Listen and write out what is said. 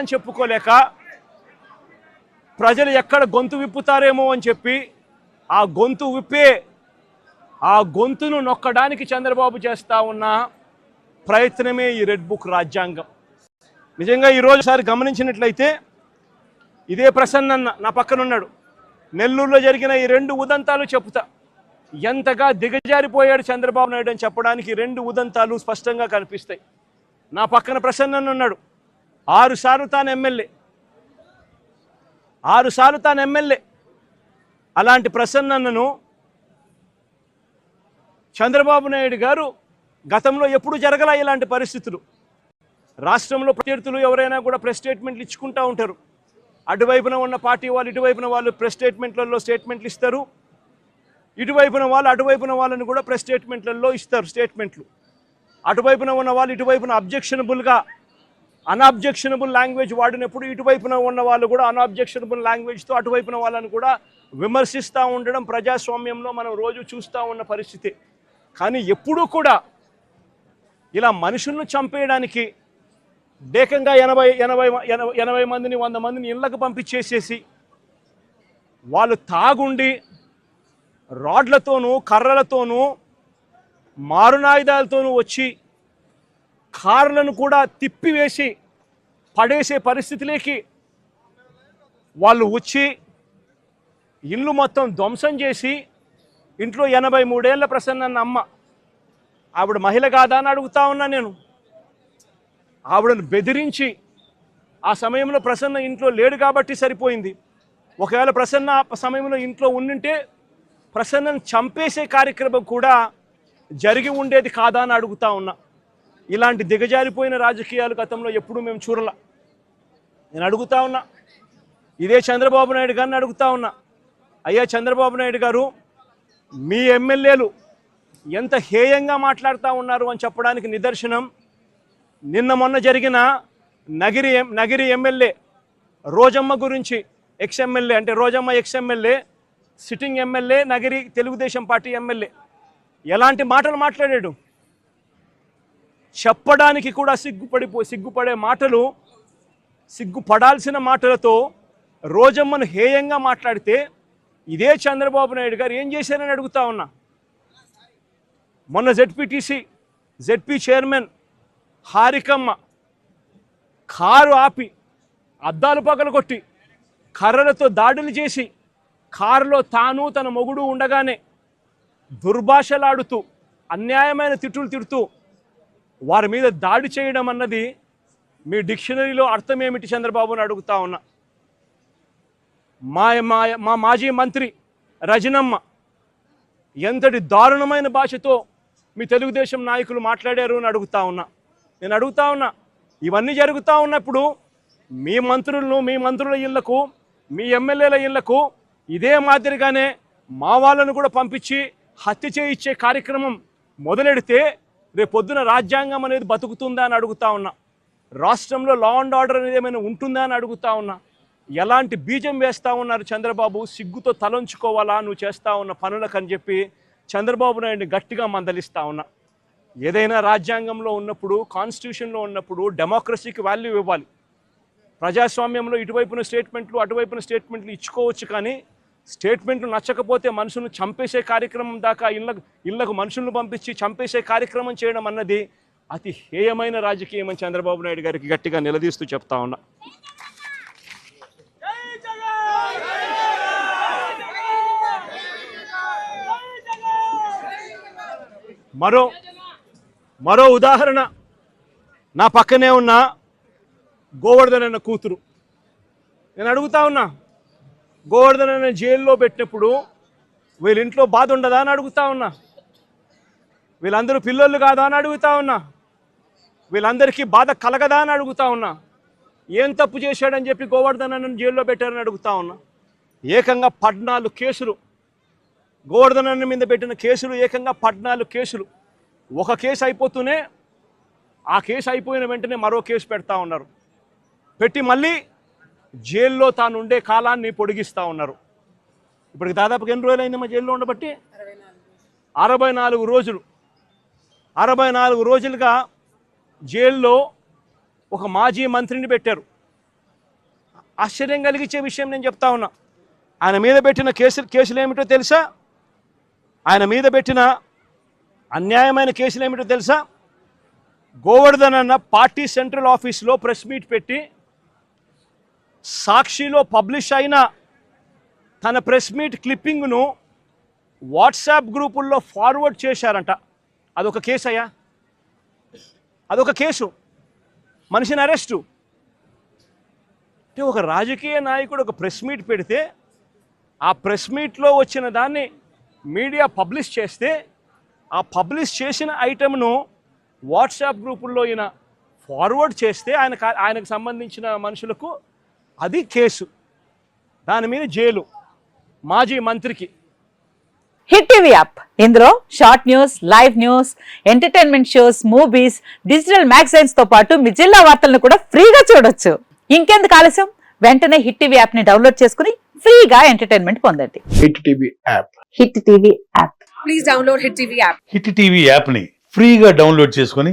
అని చెప్పుకోలేక ప్రజలు ఎక్కడ గొంతు విప్పుతారేమో అని చెప్పి ఆ గొంతు విప్పే ఆ గొంతును నొక్కడానికి చంద్రబాబు చేస్తా ఉన్న ప్రయత్నమే ఈ రెడ్ బుక్ రాజ్యాంగం. నిజంగా ఈరోజు సారి గమనించినట్లయితే ఇదే ప్రసన్నన్న నా పక్కన ఉన్నాడు నెల్లూరులో జరిగిన ఈ రెండు ఉదంతాలు చెప్తా ఎంతగా దిగజారిపోయాడు చంద్రబాబు నాయుడు అని చెప్పడానికి రెండు ఉదంతాలు స్పష్టంగా కనిపిస్తాయి. నా పక్కన ప్రసన్న ఉన్నాడు. ఆరుసార్లు తాను ఎమ్మెల్యే. ఆరుసార్లు తాను ఎమ్మెల్యే. అలాంటి ప్రసన్నను చంద్రబాబు నాయుడు గారు గతంలో ఎప్పుడు జరగల ఇలాంటి పరిస్థితులు. రాష్ట్రంలో ప్రత్యర్థులు ఎవరైనా కూడా ప్రెస్ స్టేట్మెంట్లు ఇచ్చుకుంటూ ఉంటారు. అటువైపున ఉన్న పార్టీ వాళ్ళు ఇటువైపున వాళ్ళు ప్రెస్ స్టేట్మెంట్లలో స్టేట్మెంట్లు ఇస్తారు. ఇటువైపున వాళ్ళు అటువైపున వాళ్ళని కూడా ప్రెస్ స్టేట్మెంట్లలో ఇస్తారు స్టేట్మెంట్లు. అటువైపున ఉన్న వాళ్ళు ఇటువైపున అబ్జెక్షనబుల్గా అన్అబ్జెక్షనబుల్ లాంగ్వేజ్ వాడినప్పుడు ఇటువైపున ఉన్న వాళ్ళు కూడా అన్అబ్జెక్షనబుల్ లాంగ్వేజ్తో అటువైపున వాళ్ళని కూడా విమర్శిస్తూ ఉండడం ప్రజాస్వామ్యంలో మనం రోజు చూస్తూ ఉన్న పరిస్థితి. కానీ ఎప్పుడూ కూడా ఇలా మనుషులను చంపేయడానికి ఏకంగా ఎనభై ఎనభై ఎనభై ఎనభై మందిని వంద మందిని ఇళ్ళకు పంపించేసేసి వాళ్ళు తాగుండి రాడ్లతోనూ కర్రలతోనూ మారునాయుధాలతోనూ వచ్చి కార్లను కూడా తిప్పివేసి పడేసే పరిస్థితిలోకి వాళ్ళు వచ్చి ఇల్లు మొత్తం ధ్వంసం చేసి ఇంట్లో ఎనభై మూడేళ్ళ ప్రసన్న అమ్మ ఆవిడ మహిళ కాదా అని అడుగుతా ఉన్నా నేను. ఆవిడను బెదిరించి ఆ సమయంలో ప్రసన్న ఇంట్లో లేడు కాబట్టి సరిపోయింది. ఒకవేళ ప్రసన్న ఆ సమయంలో ఇంట్లో ఉండింటే ప్రసన్నను చంపేసే కార్యక్రమం కూడా జరిగి ఉండేది కాదా అని అడుగుతా ఉన్నా. ఇలాంటి దిగజారిపోయిన రాజకీయాలు గతంలో ఎప్పుడూ మేము చూడల. నేను అడుగుతా ఉన్నా. ఇదే చంద్రబాబు నాయుడు గారిని అడుగుతా ఉన్నా. అయ్యా చంద్రబాబు నాయుడు గారు మీ ఎమ్మెల్యేలు ఎంత హేయంగా మాట్లాడుతూ ఉన్నారు అని చెప్పడానికి నిదర్శనం. నిన్న మొన్న జరిగిన నగిరి ఎం- నగిరి ఎమ్మెల్యే రోజమ్మ గురించి ఎక్స్ ఎమ్మెల్యే అంటే Rojamma ex MLA sitting MLA Nagari Telugu Desam party MLA. ఎలాంటి మాటలు మాట్లాడాడు? చెప్పడానికి కూడా సిగ్గుపడిపో సిగ్గుపడే మాటలు సిగ్గుపడాల్సిన మాటలతో రోజమ్మను హేయంగా మాట్లాడితే ఇదే చంద్రబాబు నాయుడు గారు ఏం చేశారని అడుగుతా ఉన్నా. మొన్న ZPTC ZP chairman Harikamma car ఆపి అద్దాలు పగలగొట్టి కర్రలతో దాడులు చేసి కారులో తాను తన మొగుడు ఉండగానే దుర్భాషలాడుతూ అన్యాయమైన తిట్టులు తిడుతూ వారి మీద దాడి చేయడం అన్నది మీ డిక్షనరీలో అర్థం ఏమిటి చంద్రబాబుని అడుగుతా ఉన్నా. మా మా మా మాజీ మంత్రి రజనమ్మ ఎంతటి దారుణమైన భాషతో మీ తెలుగుదేశం నాయకులు మాట్లాడారు అని అడుగుతా ఉన్నా. నేను అడుగుతా ఉన్నా ఇవన్నీ జరుగుతూ ఉన్నప్పుడు మీ మంత్రులను మీ మంత్రుల ఇళ్ళకు మీ ఎమ్మెల్యేల ఇళ్ళకు ఇదే మాదిరిగానే మా వాళ్ళను కూడా పంపించి హత్య చేయించే కార్యక్రమం మొదలెడితే రేపు పొద్దున రాజ్యాంగం అనేది బతుకుతుందా అని అడుగుతా ఉన్నా. రాష్ట్రంలో లా అండ్ ఆర్డర్ అనేది ఏమైనా ఉంటుందా అని అడుగుతా ఉన్నా. ఎలాంటి బీజం వేస్తా ఉన్నారు చంద్రబాబు? సిగ్గుతో తలంచుకోవాలా నువ్వు చేస్తా ఉన్న పనులకని చెప్పి చంద్రబాబు నాయుడిని గట్టిగా మందలిస్తా ఉన్నా. ఏదైనా రాజ్యాంగంలో ఉన్నప్పుడు కాన్స్టిట్యూషన్లో ఉన్నప్పుడు డెమోక్రసీకి వాల్యూ ఇవ్వాలి. ప్రజాస్వామ్యంలో ఇటువైపున స్టేట్మెంట్లు అటువైపున స్టేట్మెంట్లు ఇచ్చుకోవచ్చు కానీ స్టేట్మెంట్లు నచ్చకపోతే మనుషులను చంపేసే కార్యక్రమం దాకా ఇళ్ళకు ఇళ్ళకు మనుషులను పంపించి చంపేసే కార్యక్రమం చేయడం అన్నది అతి హేయమైన రాజకీయం అని చంద్రబాబు నాయుడు గారికి గట్టిగా నిలదీస్తూ చెప్తా ఉన్నా. మరో మరో ఉదాహరణ నా పక్కనే ఉన్న గోవర్ధన్ అన్న కూతురు. నేను అడుగుతా ఉన్నా గోవర్ధన్ జైల్లో పెట్టినప్పుడు వీళ్ళింట్లో బాధ ఉండదా అని అడుగుతా ఉన్నా. వీళ్ళందరూ పిల్లలు కాదా అని అడుగుతా ఉన్నా. వీళ్ళందరికీ బాధ కలగదా అని అడుగుతా ఉన్నా. ఏం తప్పు చేశాడని చెప్పి గోవర్ధన్ అన్నను జైల్లో పెట్టారని అడుగుతా ఉన్నా. ఏకంగా పద్నాలుగు కేసులు. గోవర్ధన్ అన్న మీద పెట్టిన కేసులు ఏకంగా పద్నాలుగు కేసులు. ఒక కేసు అయిపోతూనే ఆ కేసు అయిపోయిన వెంటనే మరో కేసు పెడతా ఉన్నారు. పెట్టి మళ్ళీ జైల్లో తాను ఉండే కాలాన్ని పొడిగిస్తూ ఉన్నారు. ఇప్పటికి దాదాపుగా ఎన్ని రోజులు అయిందమ్మా జైల్లో ఉండబట్టి? అరవై నాలుగు రోజులు. అరవై నాలుగు రోజులుగా జైల్లో ఒక మాజీ మంత్రిని పెట్టారు. ఆశ్చర్యం కలిగించే విషయం నేను చెప్తా ఉన్నా. ఆయన మీద పెట్టిన కేసులు కేసులు ఏమిటో తెలుసా? ఆయన మీద పెట్టిన అన్యాయమైన కేసులు ఏమిటో తెలుసా? గోవర్ధన్ అన్న పార్టీ సెంట్రల్ ఆఫీస్లో ప్రెస్ మీట్ పెట్టి సాక్షిలో పబ్లిష్ అయిన తన ప్రెస్ మీట్ క్లిప్పింగ్ను వాట్సాప్ గ్రూపుల్లో ఫార్వర్డ్ చేశారంట. అదొక కేసు అయ్యా. అదొక కేసు. మనిషిని అరెస్టు. అంటే ఒక రాజకీయ నాయకుడు ఒక ప్రెస్ మీట్ పెడితే ఆ ప్రెస్ మీట్లో వచ్చిన దాన్ని మీడియా పబ్లిష్ చేస్తే ఆ పబ్లిష్ చేసిన ఐటెంను వాట్సాప్ గ్రూపుల్లో ఈయన ఫార్వర్డ్ చేస్తే ఆయన ఆయనకు సంబంధించిన మనుషులకు అది కేసు. దాని మీద జైలు. మాజీ మంత్రికి. Hit TV app. ఇందులో short news live news entertainment shows movies digital మ్యాగజైన్స్తో పాటు మీ జిల్లా వార్తలను కూడా ఫ్రీగా చూడొచ్చు. ఇంకెందుకు ఆలస్యం? వెంటనే హిట్ టీవీ యాప్ని డౌన్లోడ్ చేసుకుని ఫ్రీగా ఎంటర్టైన్మెంట్ పొందండి. Hit TV app. Hit TV app. Please download Hit TV app. Hit TV యాప్ని ఫ్రీగా డౌన్లోడ్ చేసుకొని